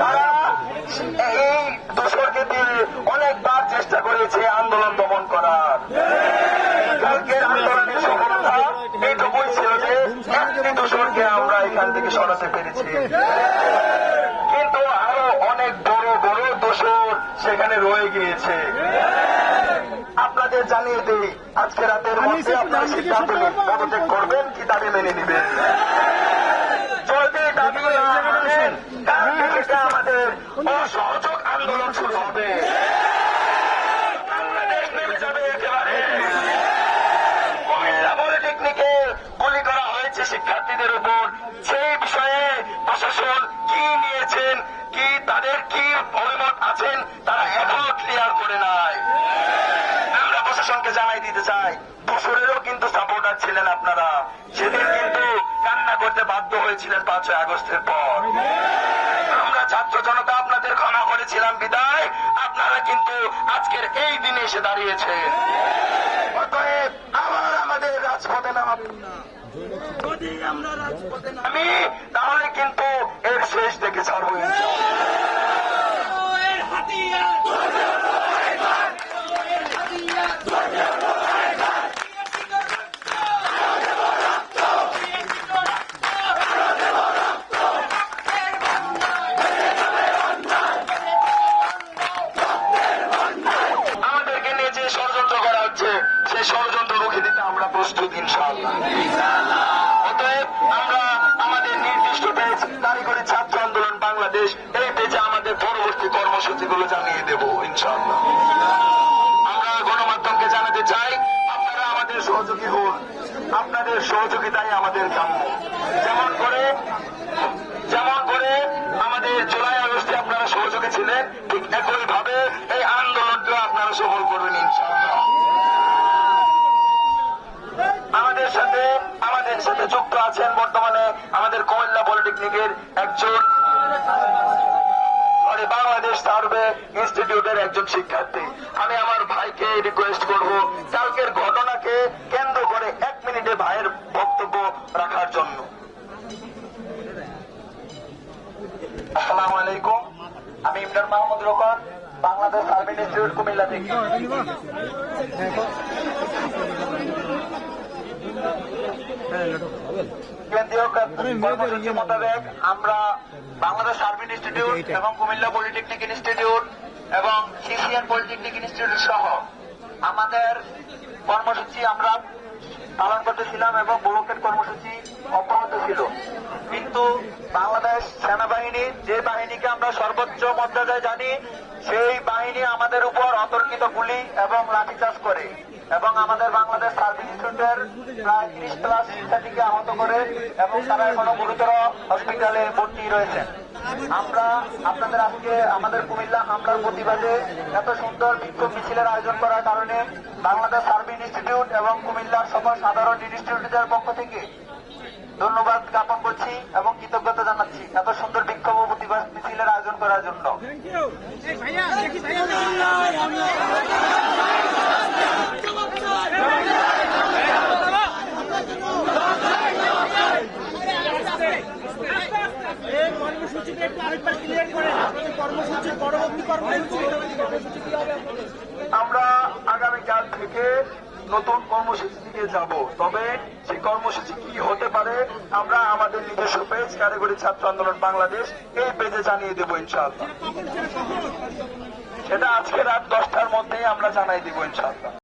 তারা এই দোষরকে অনেকবার চেষ্টা করেছে আন্দোলন দমন করার। কালকের আন্দোলনের সফলতা এইটুকুই ছিল যে একটি দোষরকে আমরা এখান থেকে সরাতে পেরেছি। কিন্তু আরও অনেক বড় বড় দোষর সেখানে রয়ে গিয়েছে। আপনাদের জানিয়ে দিই আজকে রাতের মধ্যে আপনারা সিদ্ধান্ত পদত্যাগ করবেন কি দাবি মেনে নেবেন? অসহযোগ আন্দোলন শুরু হবে শিক্ষার্থীদের উপর সেই বিষয়ে প্রশাসন কি নিয়েছেন কি তাদের কি অভিমত আছেন তারা এখনও ক্লিয়ার করে নাই আমরা প্রশাসনকে জানাই দিতে চাই দুশোরেরও কিন্তু সাপোর্টার ছিলেন আপনারা। সেদিন বাধ্য হয়েছিলেন পাঁচই আগস্টের পর। আমরা ছাত্র জনতা আপনাদের ক্ষমা করেছিলাম, বিদায়। আপনারা কিন্তু আজকের এই দিনে এসে দাঁড়িয়েছে। নামি, তাহলে কিন্তু এর শেষ দেখে ছাড়বো ইনশাআল্লাহ। আমাদেরকে নিয়ে যে ষড়যন্ত্র করা হচ্ছে সেই ষড়যন্ত্র রুখে দিতে আমরা প্রস্তুত অতএব আমরা আমাদের নির্দিষ্ট ছাত্র আন্দোলন বাংলাদেশ, এই পেজে আমাদের পরবর্তী জানিয়ে দেব সহযোগী হন। আপনাদের সহযোগিতাই আমাদের যেমন করে যেমন করে আমাদের জুলাই আগস্টে আপনারা সহযোগী ছিলেন, ঠিক একইভাবে এই আন্দোলনকে আপনারা সফল করবেন আছেন বর্তমানে আমাদের কুমিল্লা পলিটেকনিকের একজন বাংলাদেশ সার্ভে ইনস্টিটিউটের একজন শিক্ষার্থী। আমি আমার ভাইকে রিকোয়েস্ট করব কালকের ঘটনাকে কেন্দ্র করে এক মিনিটে ভাইয়ের বক্তব্য রাখার জন্য। আসসালামু আলাইকুম। আমি ইমরান মাহমুদ রোকন, বাংলাদেশ সার্ভে ইনস্টিটিউট কুমিল্লা থেকে। কেন্দ্রীয় মোতাবেক আমরা বাংলাদেশ সার্ভিস ইনস্টিটিউট এবং কুমিল্লা পলিটেকনিক ইনস্টিটিউট এবং সিসিএন পলিটেকনিক ইনস্টিটিউট সহ আমাদের কর্মসূচি আমরা পালন করতেছিলাম এবং বহুকের কর্মসূচি অব্যাহত ছিল। কিন্তু বাংলাদেশ সেনাবাহিনী, যে বাহিনীকে আমরা সর্বোচ্চ মর্যাদায় জানি, সেই বাহিনী আমাদের উপর অতর্কিত গুলি এবং লাঠিচার্জ করে এবং আমাদের বাংলাদেশ সার্ভিস ইনস্টিটিউটের প্রায় তিরিশ প্লাস শিক্ষার্থীকে আহত করে এবং তারা এখনও গুরুতর হসপিটালে ভর্তি রয়েছেন আমরা আপনাদের আজকে আমাদের কুমিল্লা হামলার প্রতিবাদে এত সুন্দর বিক্ষোভ মিছিলের আয়োজন করার কারণে বাংলাদেশ সার্ভিস ইনস্টিটিউট এবং কুমিল্লার সকল সাধারণ ইনস্টিটিউটের পক্ষ থেকে জানাচ্ছি এত সুন্দর বিক্ষোভ প্রতিবাদ মিছিলের আয়োজন করার জন্য? আমরা আগামীকাল থেকে নতুন কর্মসূচি দিকে যাব। তবে সেই কর্মসূচি কি হতে পারে, আমরা আমাদের নিজস্ব পেজ কারিগরি ছাত্র আন্দোলন, বাংলাদেশ, এই পেজে জানিয়ে দেবো ইনশাআল্লাহ। সেটা আজকে রাত দশটার মধ্যেই আমরা জানাই দেবো ইনশাআল্লাহ।